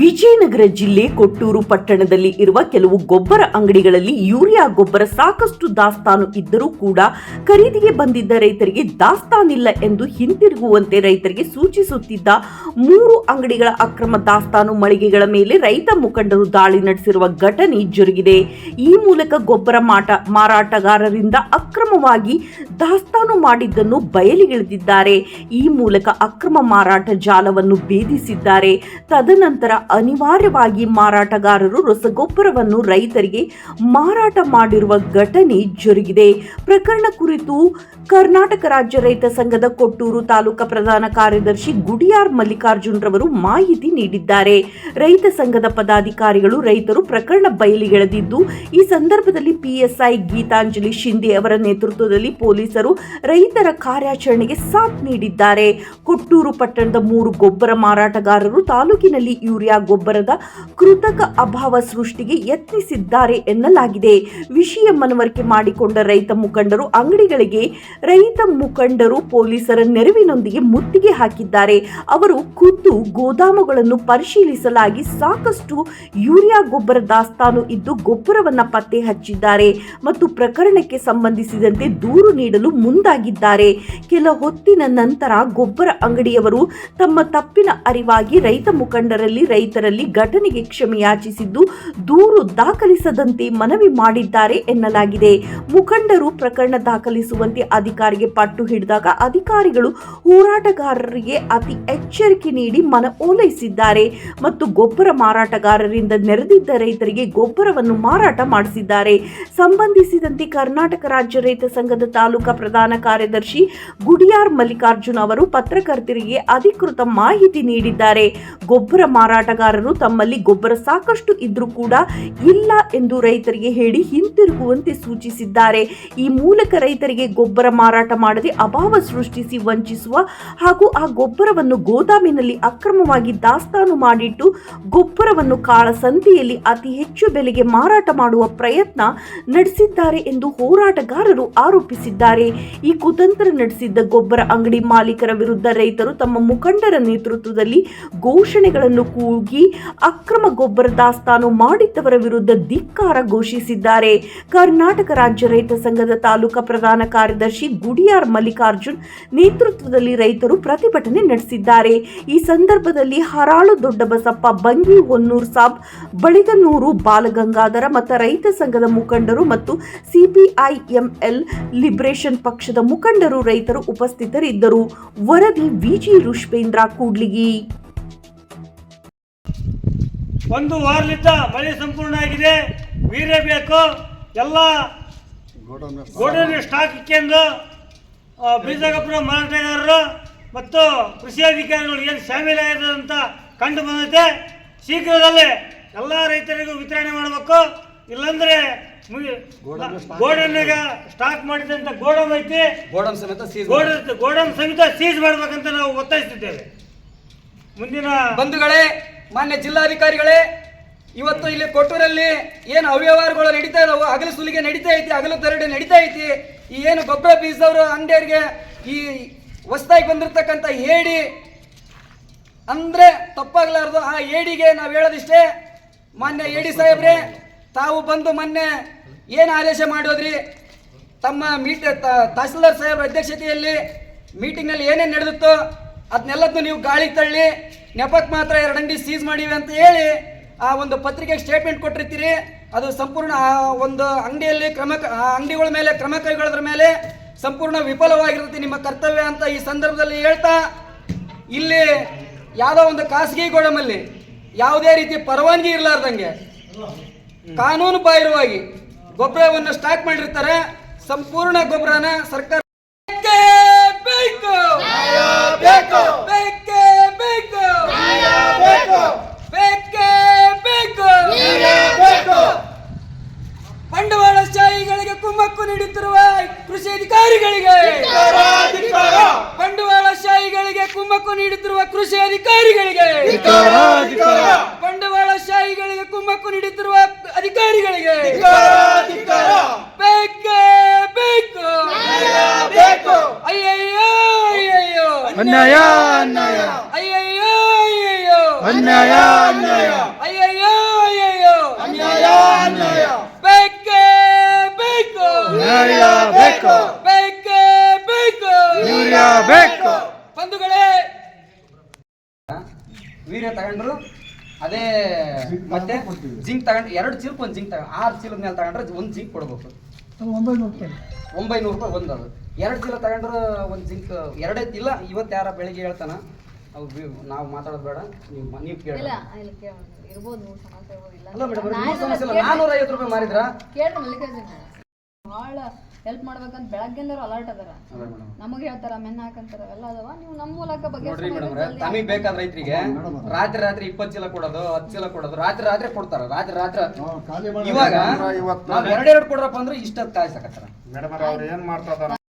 ವಿಜಯನಗರ ಜಿಲ್ಲೆ ಕೊಟ್ಟೂರು ಪಟ್ಟಣದಲ್ಲಿ ಇರುವ ಕೆಲವು ಗೊಬ್ಬರ ಅಂಗಡಿಗಳಲ್ಲಿ ಯೂರಿಯಾ ಗೊಬ್ಬರ ಸಾಕಷ್ಟು ದಾಸ್ತಾನು ಇದ್ದರೂ ಕೂಡ ಖರೀದಿಗೆ ಬಂದಿದ್ದ ರೈತರಿಗೆ ದಾಸ್ತಾನಿಲ್ಲ ಎಂದು ಹಿಂತಿರುಗುವಂತೆ ರೈತರಿಗೆ ಸೂಚಿಸುತ್ತಿದ್ದ ಮೂರು ಅಂಗಡಿಗಳ ಅಕ್ರಮ ದಾಸ್ತಾನು ಮಳಿಗೆಗಳ ಮೇಲೆ ರೈತ ಮುಖಂಡರು ದಾಳಿ ನಡೆಸಿರುವ ಘಟನೆ ಜರುಗಿದೆ. ಈ ಮೂಲಕ ಗೊಬ್ಬರ ಮಾಟ ಮಾರಾಟಗಾರರಿಂದ ಅಕ್ರಮವಾಗಿ ದಾಸ್ತಾನು ಮಾಡಿದ್ದನ್ನು ಬಯಲಿಗಿಳಿದಿದ್ದಾರೆ ಈ ಮೂಲಕ ಅಕ್ರಮ ಮಾರಾಟ ಜಾಲವನ್ನು ಭೇದಿಸಿದ್ದಾರೆ. ತದನಂತರ ಅನಿವಾರ್ಯವಾಗಿ ಮಾರಾಟಗಾರರು ರಸಗೊಬ್ಬರವನ್ನು ರೈತರಿಗೆ ಮಾರಾಟ ಮಾಡಿರುವ ಘಟನೆ ಜರುಗಿದೆ. ಪ್ರಕರಣ ಕುರಿತು ಕರ್ನಾಟಕ ರಾಜ್ಯ ರೈತ ಸಂಘದ ಕೊಟ್ಟೂರು ತಾಲೂಕಾ ಪ್ರಧಾನ ಕಾರ್ಯದರ್ಶಿ ಗುಡಿಯಾರ್ ಮಲ್ಲಿಕಾರ್ಜುನ್ ರವರು ಮಾಹಿತಿ ನೀಡಿದ್ದಾರೆ. ರೈತ ಸಂಘದ ಪದಾಧಿಕಾರಿಗಳು ರೈತರು ಪ್ರಕರಣ ಬಯಲಿಗೆಳೆದಿದ್ದು, ಈ ಸಂದರ್ಭದಲ್ಲಿ ಪಿಎಸ್ಐ ಗೀತಾಂಜಲಿ ಶಿಂದೆ ಅವರ ನೇತೃತ್ವದಲ್ಲಿ ಪೊಲೀಸರು ರೈತರ ಕಾರ್ಯಾಚರಣೆಗೆ ಸಾಥ್ ನೀಡಿದ್ದಾರೆ. ಕೊಟ್ಟೂರು ಪಟ್ಟಣದ ಮೂರು ಗೊಬ್ಬರ ಮಾರಾಟಗಾರರು ತಾಲೂಕಿನಲ್ಲಿ ಯೂರಿಯಾ ಗೊಬ್ಬರದ ಕೃತಕ ಅಭಾವ ಸೃಷ್ಟಿಗೆ ಯತ್ನಿಸಿದ್ದಾರೆ ಎನ್ನಲಾಗಿದೆ. ವಿಷಯ ಮನವರಿಕೆ ಮಾಡಿಕೊಂಡ ರೈತ ಮುಖಂಡರು ಅಂಗಡಿಗಳಿಗೆ ರೈತ ಮುಖಂಡರು ಪೊಲೀಸರ ನೆರವಿನೊಂದಿಗೆ ಮುತ್ತಿಗೆ ಹಾಕಿದ್ದಾರೆ. ಅವರು ಖುದ್ದು ಗೋದಾಮುಗಳನ್ನು ಪರಿಶೀಲಿಸಲಾಗಿ ಸಾಕಷ್ಟು ಯೂರಿಯಾ ಗೊಬ್ಬರ ದಾಸ್ತಾನು ಇದ್ದು ಗೊಬ್ಬರವನ್ನು ಪತ್ತೆ ಹಚ್ಚಿದ್ದಾರೆ ಮತ್ತು ಪ್ರಕರಣಕ್ಕೆ ಸಂಬಂಧಿಸಿದಂತೆ ದೂರು ನೀಡಲು ಮುಂದಾಗಿದ್ದಾರೆ. ಕೆಲ ಹೊತ್ತಿನ ನಂತರ ಗೊಬ್ಬರ ಅಂಗಡಿಯವರು ತಮ್ಮ ತಪ್ಪಿನ ಅರಿವಾಗಿ ರೈತ ಮುಖಂಡರಲ್ಲಿ ರೈತರಲ್ಲಿ ಘಟನೆಗೆ ಕ್ಷಮೆಯಾಚಿಸಿದ್ದು ದೂರು ದಾಖಲಿಸದಂತೆ ಮನವಿ ಮಾಡಿದ್ದಾರೆ ಎನ್ನಲಾಗಿದೆ. ಮುಖಂಡರು ಪ್ರಕರಣ ದಾಖಲಿಸುವಂತೆ ಅಧಿಕಾರಿಗೆ ಪಟ್ಟು ಹಿಡಿದಾಗ ಅಧಿಕಾರಿಗಳು ಹೋರಾಟಗಾರರಿಗೆ ಅತಿ ಎಚ್ಚರಿಕೆ ನೀಡಿ ಮನ ಓಲೈಸಿದ್ದಾರೆ ಮತ್ತು ಗೊಬ್ಬರ ಮಾರಾಟಗಾರರಿಂದ ನೆರೆದಿದ್ದ ರೈತರಿಗೆ ಗೊಬ್ಬರವನ್ನು ಮಾರಾಟ ಮಾಡಿಸಿದ್ದಾರೆ. ಸಂಬಂಧಿಸಿದಂತೆ ಕರ್ನಾಟಕ ರಾಜ್ಯ ರೈತ ಸಂಘದ ತಾಲೂಕಾ ಪ್ರಧಾನ ಕಾರ್ಯದರ್ಶಿ ಗುಡಿಯಾರ್ ಮಲ್ಲಿಕಾರ್ಜುನ್ ಅವರು ಪತ್ರಕರ್ತರಿಗೆ ಅಧಿಕೃತ ಮಾಹಿತಿ ನೀಡಿದ್ದಾರೆ. ಗೊಬ್ಬರ ಮಾರಾಟಗಾರರು ತಮ್ಮಲ್ಲಿ ಗೊಬ್ಬರ ಸಾಕಷ್ಟು ಇದ್ರೂ ಕೂಡ ಇಲ್ಲ ಎಂದು ರೈತರಿಗೆ ಹೇಳಿ ಹಿಂತಿರುಗುವಂತೆ ಸೂಚಿಸಿದ್ದಾರೆ. ಈ ಮೂಲಕ ರೈತರಿಗೆ ಗೊಬ್ಬರ ಮಾರಾಟ ಮಾಡದೆ ಅಭಾವ ಸೃಷ್ಟಿಸಿ ವಂಚಿಸುವ ಹಾಗೂ ಆ ಗೊಬ್ಬರವನ್ನು ಗೋದಾಮಿನಲ್ಲಿ ಅಕ್ರಮವಾಗಿ ದಾಸ್ತಾನು ಮಾಡಿಟ್ಟು ಗೊಬ್ಬರವನ್ನು ಕಾಳಸಂತೆಯಲ್ಲಿ ಅತಿ ಹೆಚ್ಚು ಬೆಲೆಗೆ ಮಾರಾಟ ಮಾಡುವ ಪ್ರಯತ್ನ ನಡೆಸಿದ್ದಾರೆ ಎಂದು ಹೋರಾಟಗಾರರು ಆರೋಪಿಸಿದ್ದಾರೆ. ಈ ಕುತಂತ್ರ ನಡೆಸಿದ್ದ ಗೊಬ್ಬರ ಅಂಗಡಿ ಮಾಲೀಕರ ವಿರುದ್ಧ ರೈತರು ತಮ್ಮ ಮುಖಂಡರ ನೇತೃತ್ವದಲ್ಲಿ ಘೋಷಣೆಗಳನ್ನು ಕೂಗಿ ಅಕ್ರಮ ಗೊಬ್ಬರ ದಾಸ್ತಾನು ಮಾಡಿದ್ದವರ ವಿರುದ್ಧ ಧಿಕ್ಕಾರ ಘೋಷಿಸಿದ್ದಾರೆ. ಕರ್ನಾಟಕ ರಾಜ್ಯ ರೈತ ಸಂಘದ ತಾಲೂಕಾ ಪ್ರಧಾನ ಕಾರ್ಯದರ್ಶಿ ಗುಡಿಯಾರ್ ಮಲ್ಲಿಕಾರ್ಜುನ್ ನೇತೃತ್ವದಲ್ಲಿ ರೈತರು ಪ್ರತಿಭಟನೆ ನಡೆಸಿದ್ದಾರೆ. ಈ ಸಂದರ್ಭದಲ್ಲಿ ಹರಾಳು ದೊಡ್ಡಬಸಪ್ಪ ಬಂಗಿ ಹೊನ್ನೂರ್ ಸಾಬ್, ಬಳಿಗನೂರು ಬಾಲಗಂಗಾಧರ ಮತ್ತು ರೈತ ಸಂಘದ ಮುಖಂಡರು ಮತ್ತು ಸಿಪಿಐಎಂಎಲ್ ಲಿಬರೇಷನ್ ಪಕ್ಷದ ಮುಖಂಡರು ರೈತರು ಉಪಸ್ಥಿತರಿದ್ದರು. ವರದಿ ವಿಜಿ ರುಷ್ಪೇಂದ್ರ ಕೂಡ್ಲಿಗಿ. ಒಂದು ವಾರಲಿದ್ದ ಮಳೆ ಸಂಪೂರ್ಣ ಆಗಿದೆ. ವೀರ್ಯ ಬೇಕು. ಎಲ್ಲ ಗೋಡೌನ್ ಸ್ಟಾಕ್ ಇಕ್ಕೆಂದು ಆ, ಬೀಜ ಮಾರಾಟಗಾರರು ಮತ್ತು ಕೃಷಿ ಅಧಿಕಾರಿಗಳು ಏನು ಶಾಮೀಲಾಗಿದೆ ಅಂತ ಕಂಡು ಬಂದೈತೆ ಶೀಘ್ರದಲ್ಲೇ ಎಲ್ಲ ರೈತರಿಗೂ ವಿತರಣೆ ಮಾಡಬೇಕು. ಇಲ್ಲಾಂದ್ರೆ ಗೋಡನ್ಗ ಸ್ಟಾಕ್ ಮಾಡಿದಂತ ಗೋಡನ್ ಐತಿ. ಗೋಡನ್ ಸಮೇತ ಗೋಡನ್ ಸಮೇತ ಸೀಸ್ ಮಾಡ್ಬೇಕಂತ ನಾವು ಒತ್ತಾಯಿಸುತ್ತಿದ್ದೇವೆ. ಮುಂದಿನ ಬಂಧುಗಳೇ ಮಾನ್ಯ ಜಿಲ್ಲಾಧಿಕಾರಿಗಳೇ, ಇವತ್ತು ಇಲ್ಲಿ ಕೊಟ್ಟೂರಲ್ಲಿ ಏನು ಅವ್ಯವಹಾರಗಳು ನಡೀತಾ ಇದಾವೆ, ಹಗಲು ಸುಲಿಗೆ ನಡೀತಾ ಐತಿ, ಹಗಲು ತರಡೆ ನಡೀತಾ ಐತಿ, ಈ ಏನು ಗೊಬ್ಬರ ಬೀಸದವರು ಅಂಗಡಿಯವ್ರಿಗೆ ಈ ಹೊಸದಾಗಿ ಬಂದಿರತಕ್ಕಂಥ ಏಡಿ ಅಂದ್ರೆ ತಪ್ಪಾಗ್ಲಾರ್ದು, ಆ ಏಡಿಗೆ ನಾವು ಹೇಳೋದಿಷ್ಟೇ. ಮಾನ್ಯ ಏಡಿ ಸಾಹೇಬ್ರೆ, ತಾವು ಬಂದು ಮೊನ್ನೆ ಏನು ಆದೇಶ ಮಾಡೋದ್ರಿ? ತಮ್ಮ ಮೀಟ್ ತಹಸೀಲ್ದಾರ್ ಸಾಹೇಬ್ರ ಅಧ್ಯಕ್ಷತೆಯಲ್ಲಿ ಮೀಟಿಂಗ್ನಲ್ಲಿ ಏನೇನು ನಡೆದಿತ್ತೋ ಅದನ್ನೆಲ್ಲದನ್ನು ನೀವು ಗಾಳಿ ತಳ್ಳಿ ನೆಪಕ್ಕೆ ಮಾತ್ರ ಎರಡು ಅಂಗಡಿ ಸೀಸ್ ಮಾಡಿವೆ ಅಂತ ಹೇಳಿ ಆ ಒಂದು ಪತ್ರಿಕೆಗೆ ಸ್ಟೇಟ್ಮೆಂಟ್ ಕೊಟ್ಟಿರ್ತೀರಿ. ಅದು ಸಂಪೂರ್ಣ ಆ ಒಂದು ಅಂಗಡಿಯಲ್ಲಿ ಕ್ರಮ ಆ ಅಂಗಡಿಗಳ ಮೇಲೆ, ಕ್ರಮ ಕೈಗೊಳ್ಳೋದ್ರ ಮೇಲೆ ಸಂಪೂರ್ಣ ವಿಫಲವಾಗಿರುತ್ತೆ ನಿಮ್ಮ ಕರ್ತವ್ಯ ಅಂತ ಈ ಸಂದರ್ಭದಲ್ಲಿ ಹೇಳ್ತಾ, ಇಲ್ಲಿ ಯಾವುದೋ ಒಂದು ಖಾಸಗಿ ಗೋಡಮಲ್ಲಿ ಯಾವುದೇ ರೀತಿ ಪರವಾನಗಿ ಇರಲಾರ್ದಂಗೆ ಕಾನೂನು ಬಾಹಿರವಾಗಿ ಗೊಬ್ಬರವನ್ನು ಸ್ಟಾಕ್ ಮಾಡಿರ್ತಾರೆ. ಸಂಪೂರ್ಣ ಗೊಬ್ಬರನ ಸರ್ಕಾರ ಬೇಕೇ ಬೇಕು ಬೇಕು ಬೇಕೇ ಬೇಕು ಬೇಕೇ ಬೇಕು ಬಂಡವಾಳಶಾಹಿಗಳಿಗೆ ಕುಮ್ಮಕ್ಕು ನೀಡುತ್ತಿರುವ ಕೃಷಿ ಅಧಿಕಾರಿಗಳಿಗೆ ಬಂಡವಾಳಶಾಹಿಗಳಿಗೆ ಕುಮ್ಮಕ್ಕು ನೀಡುತ್ತಿರುವ ಕೃಷಿ ಅಧಿಕಾರಿಗಳಿಗೆ ಬಂಡವಾಳಶಾಹಿಗಳಿಗೆ ಕುಮ್ಮಕ್ಕು ನೀಡುತ್ತಿರುವ ಅಧಿಕಾರಿಗಳಿಗೆ ಬೇಕೇ ಬೇಕು. ಅಯ್ಯಯ್ಯೋ ಅಯ್ಯಯ್ಯೋ. ಅನ್ಯಾಯ ಅನ್ಯಾಯ. ಅಯ್ಯಯ್ಯೋ ಅಯ್ಯಯ್ಯೋ. ಅನ್ಯಾಯ ಅನ್ಯಾಯ. ಅಯ್ಯಯ್ಯೋ ಅಯ್ಯಯ್ಯೋ. ಅನ್ಯಾಯ ಅನ್ಯಾಯ. ನ್ಯಾಯ ಬೇಕು? ಬೇಕೇ ಬೇಕು? ಯೂರಿಯಾ ಬೇಕು? ಬಂಧುಗಳೇ! ವೀರ್ಯ ತಗೊಂಡ್ರು ಅದೇ ಮತ್ತೆ ಜಿಂಕ್ ತಗೊಂಡು ಎರಡು ಚೀಲಕ್ಕೆ ಒಂದು ಜಿಂಕ್ ತಗೊಂಡು ಆರು ಚೀಲದ ಮೇಲೆ ತಗೊಂಡ್ರೆ ಒಂದು ಜಿಂಕ್ ಕೊಡ್ಬೇಕು. ಒಂಬೈನೂರು ರೂಪಾಯಿ ಒಂದು ಅದು. ಎರಡು ಚೀಲ ತಗೊಂಡ್ರೆ ಒಂದು ಜಿಂಕ್ ಎರಡೇ ಇಲ್ಲ ಇವತ್ತು ಯಾರ ಬೆಳಿಗ್ಗೆ ಹೇಳ್ತಾನ ಅವು ನಾವು ಮಾತಾಡೋದು ಬೇಡ ನೀವು ನೀವು ಕೇಳಿ ಅಲ್ಲ ಮೇಡಮ್. ನಾನೂರ ಐವತ್ತು ರೂಪಾಯಿ ಮಾರಿದ್ರಾ? ಭಾಳ ಹೆಲ್ಪ್ ಮಾಡ್ಬೇಕಂತ ಬೆಳಗ್ಗೆ ಅಲರ್ಟ್ ಅದಾರ. ಅದೇ ನಮಗೆ ಹೇಳ್ತಾರ ಮೆನ್ ಹಾಕಂತಾರ ಅವೆಲ್ಲ ಅದಾವ. ನೀವು ನಮ್ಮ ಮೂಲಕ ನೋಡ್ರಿ ಮೇಡಮ್ ಬಗ್ಗೆ ತಮಗೆ ಬೇಕಾದ ರೈತರಿಗೆ ರಾತ್ರಿ ರಾತ್ರಿ ಇಪ್ಪತ್ತು ಚೀಲ ಕೊಡೋದು ಹತ್ತು ಚೀಲ ಕೊಡೋದು ರಾತ್ರಿ ರಾತ್ರಿ ಕೊಡ್ತಾರ ರಾತ್ರಿ ರಾತ್ರಿ. ಇವಾಗ ನಾವ್ ಎರಡೆರಡು ಕೊಡ್ರಪ್ಪ ಅಂದ್ರೆ ಇಷ್ಟ ಕಾಯ್ಸಕತ್ತಾರ. ಮೇಡಮ್ ಅವ್ರು ಏನ್ ಮಾಡ್ತಾ ಇದಾರೆ